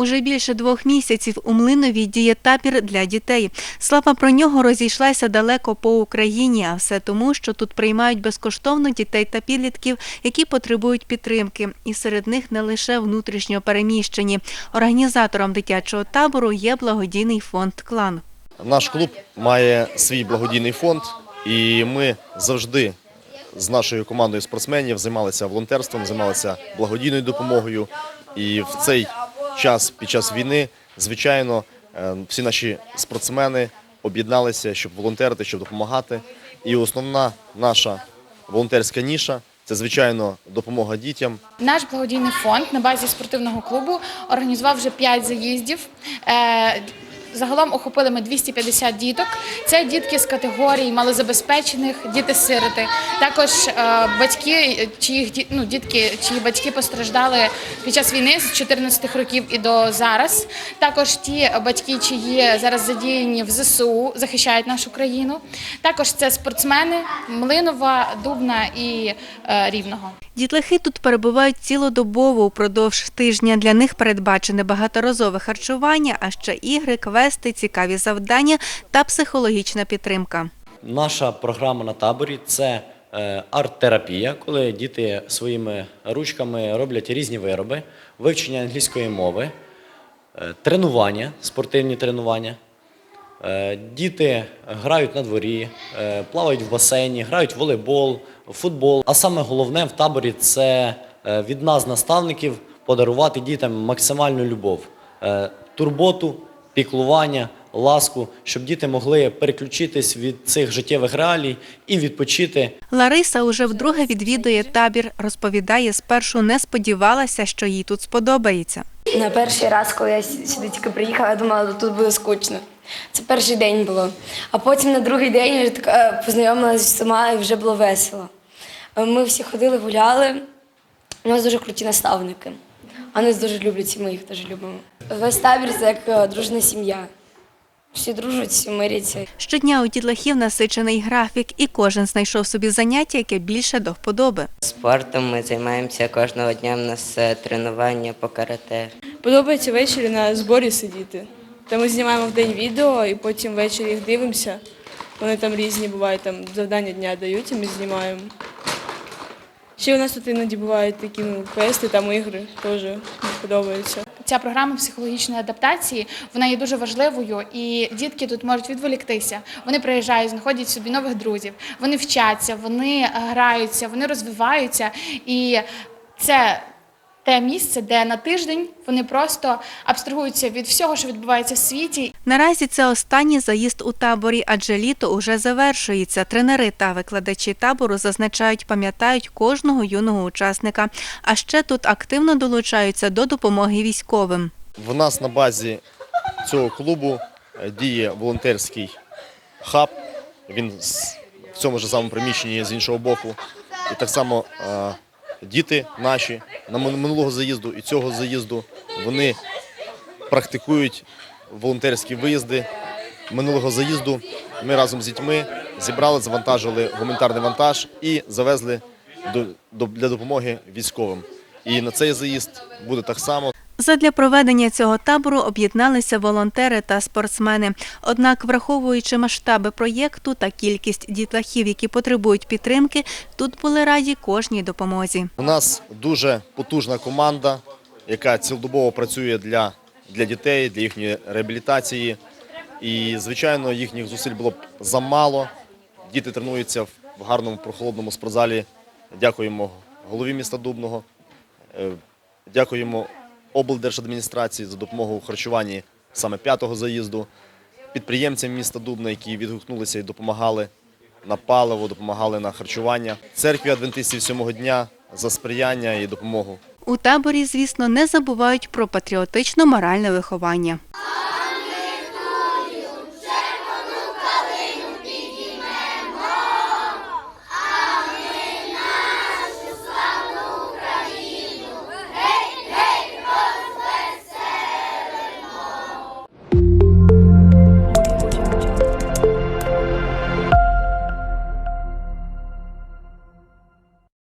Уже більше двох місяців у Млинові діє табір для дітей. Слава про нього розійшлася далеко по Україні, а все тому, що тут приймають безкоштовно дітей та підлітків, які потребують підтримки. І серед них не лише внутрішньо переміщені. Організатором дитячого табору є благодійний фонд Клан. Наш клуб має свій благодійний фонд, і ми завжди з нашою командою спортсменів займалися волонтерством, займалися благодійною допомогою. І в цей час, під час війни, звичайно, е, всі наші спортсмени об'єдналися, щоб волонтерити, щоб допомагати. І основна наша волонтерська ніша це, звичайно, допомога дітям. Наш благодійний фонд на базі спортивного клубу організував вже п'ять заїздів. Загалом охопили ми 250 діток. Це дітки з категорії малозабезпечених, діти-сироти. Також е, батьки, чиїх ну, дітки, чиї батьки постраждали під час війни з 14 років і до зараз. Також ті батьки, чиї зараз задіяні в ЗСУ, захищають нашу країну. Також це спортсмени Млинова, Дубна і е, Рівного. Дітлахи тут перебувають цілодобово упродовж тижня. Для них передбачене багаторазове харчування, а ще ігри, квести, цікаві завдання та психологічна підтримка. Наша програма на таборі це е, арт-терапія, коли діти своїми ручками роблять різні вироби, вивчення англійської мови, е, тренування, спортивні тренування. Е, Діти грають на дворі, плавають в басейні, грають в волейбол, футбол. А саме головне в таборі це від нас, наставників, подарувати дітям максимальну любов, турботу, піклування, ласку, щоб діти могли переключитись від цих життєвих реалій і відпочити Лариса уже вдруге відвідує табір. Розповідає, спершу не сподівалася, що їй тут сподобається. На перший раз, коли я сюди тільки приїхала, я думала, що тут буде скучно. Це перший день було. А потім на другий день я вже така познайомилася з всіма і вже було весело. Ми всі ходили, гуляли. У нас дуже круті наставники. А нас дуже люблять, і ми їх дуже любимо. Весь табір це як е, дружна сім'я. Всі дружать, всі миряться. Щодня у дітлахів насичений графік, і кожен знайшов собі заняття, яке більше до вподоби. Спортом ми займаємося кожного дня. У нас е, тренування по карате. Подобається ввечері на зборі сидіти. Та ми знімаємо в день відео і потім ввечері їх дивимося. Вони там різні бувають, там завдання дня дають, і ми знімаємо. Ще у нас тут іноді бувають такі ну, квести, там ігри теж подобаються. Ця програма психологічної адаптації вона є дуже важливою, і дітки тут можуть відволіктися. Вони приїжджають, знаходять собі нових друзів, вони вчаться, вони граються, вони розвиваються. І це те місце, де на тиждень вони просто абстрагуються від всього, що відбувається в світі, Наразі це останній заїзд у таборі, адже літо уже завершується. Тренери та викладачі табору зазначають, пам'ятають кожного юного учасника. А ще тут активно долучаються до допомоги військовим. В нас на базі цього клубу е, діє волонтерський хаб. Він в цьому ж самому приміщенні з іншого боку. І так само е, діти наші на мин- минулого заїзду і цього заїзду вони практикують волонтерські виїзди. Минулого заїзду ми разом з дітьми зібрали, завантажили гуманітарний вантаж і завезли до, до, для допомоги військовим. І на цей заїзд буде так само. Задля проведення цього табору об'єдналися волонтери та спортсмени. Однак, враховуючи масштаби проєкту та кількість дітлахів, які потребують підтримки, тут були раді кожній допомозі. У нас дуже потужна команда, яка цілодобово працює для, для дітей, для їхньої реабілітації. І, звичайно, їхніх зусиль було б замало. Діти тренуються в гарному прохолодному спортзалі. Дякуємо голові міста Дубного, е, дякуємо облдержадміністрації за допомогою у харчуванні саме п'ятого заїзду, підприємцям міста Дубна, які відгукнулися і допомагали на паливо, допомагали на харчування. Церкві адвентистів сьомого дня за сприяння і допомогу. У таборі, звісно, не забувають про патріотично-моральне виховання.